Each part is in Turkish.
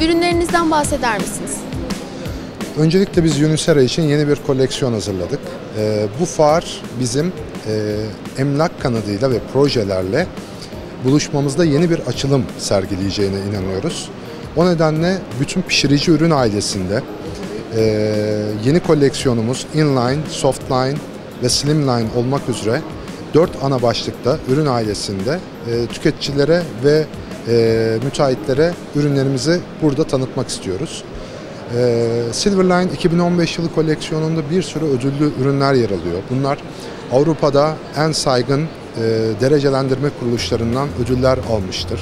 Ürünlerinizden bahseder misiniz? Öncelikle biz Unisera için yeni bir koleksiyon hazırladık. Ee, bu fuar bizim e, emlak kanadıyla ve projelerle buluşmamızda yeni bir açılım sergileyeceğine inanıyoruz. O nedenle bütün pişirici ürün ailesinde e, yeni koleksiyonumuz inline, softline ve slimline olmak üzere dört ana başlıkta ürün ailesinde e, tüketicilere ve e, müteahhitlere ürünlerimizi burada tanıtmak istiyoruz. Ee, Silverline 2015 yılı koleksiyonunda bir sürü ödüllü ürünler yer alıyor. Bunlar Avrupa'da en saygın e, derecelendirme kuruluşlarından ödüller almıştır.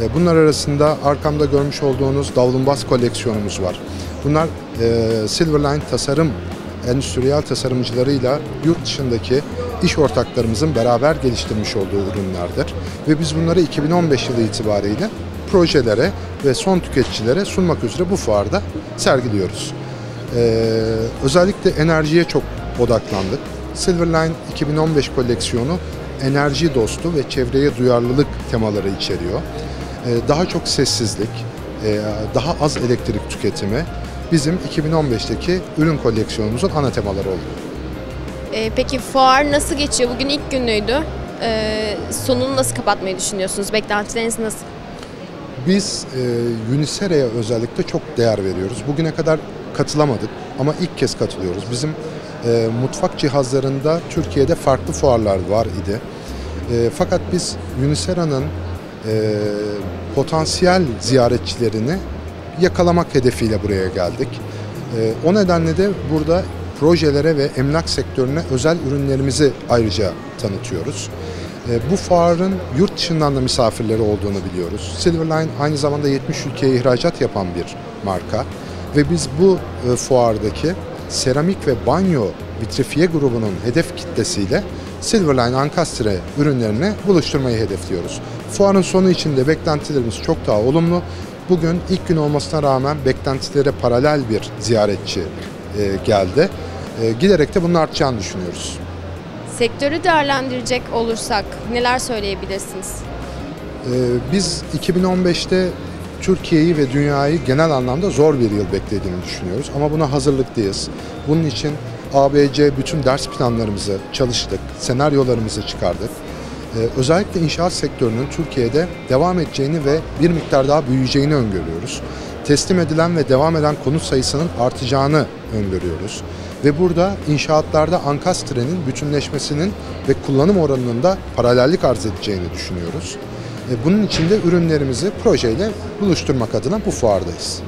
E, bunlar arasında arkamda görmüş olduğunuz davlumbaz koleksiyonumuz var. Bunlar e, Silverline tasarım endüstriyel tasarımcılarıyla yurt dışındaki iş ortaklarımızın beraber geliştirmiş olduğu ürünlerdir. Ve biz bunları 2015 yılı itibariyle projelere ve son tüketicilere sunmak üzere bu fuarda sergiliyoruz. Ee, özellikle enerjiye çok odaklandık. Silverline 2015 koleksiyonu enerji dostu ve çevreye duyarlılık temaları içeriyor. Ee, daha çok sessizlik, e, daha az elektrik tüketimi bizim 2015'teki ürün koleksiyonumuzun ana temaları oldu. Ee, peki fuar nasıl geçiyor? Bugün ilk günüydü. Ee, sonunu nasıl kapatmayı düşünüyorsunuz? Beklentileriniz nasıl? Biz e, Unisera'ya özellikle çok değer veriyoruz. Bugüne kadar katılamadık ama ilk kez katılıyoruz. Bizim e, mutfak cihazlarında Türkiye'de farklı fuarlar var idi. E, fakat biz Unisera'nın e, potansiyel ziyaretçilerini yakalamak hedefiyle buraya geldik. E, o nedenle de burada projelere ve emlak sektörüne özel ürünlerimizi ayrıca tanıtıyoruz. E, Bu fuarın yurt dışından da misafirleri olduğunu biliyoruz. Silverline aynı zamanda 70 ülkeye ihracat yapan bir marka ve biz bu e, fuardaki seramik ve banyo vitrifiye grubunun hedef kitlesiyle Silverline Ankastre ürünlerini buluşturmayı hedefliyoruz. Fuarın sonu için de beklentilerimiz çok daha olumlu. Bugün ilk gün olmasına rağmen beklentilere paralel bir ziyaretçi e, geldi. E, Giderek de bunun artacağını düşünüyoruz. Sektörü değerlendirecek olursak neler söyleyebilirsiniz? Ee, Biz 2015'te Türkiye'yi ve dünyayı genel anlamda zor bir yıl beklediğini düşünüyoruz ama buna hazırlıklıyız. Bunun için ABC bütün ders planlarımızı çalıştık, senaryolarımızı çıkardık. Ee, Özellikle inşaat sektörünün Türkiye'de devam edeceğini ve bir miktar daha büyüyeceğini öngörüyoruz. Teslim edilen ve devam eden konut sayısının artacağını öngörüyoruz. Ve burada inşaatlarda ankastrenin bütünleşmesinin ve kullanım oranının da paralellik arz edeceğini düşünüyoruz. E, Bunun için de ürünlerimizi projeyle buluşturmak adına bu fuardayız.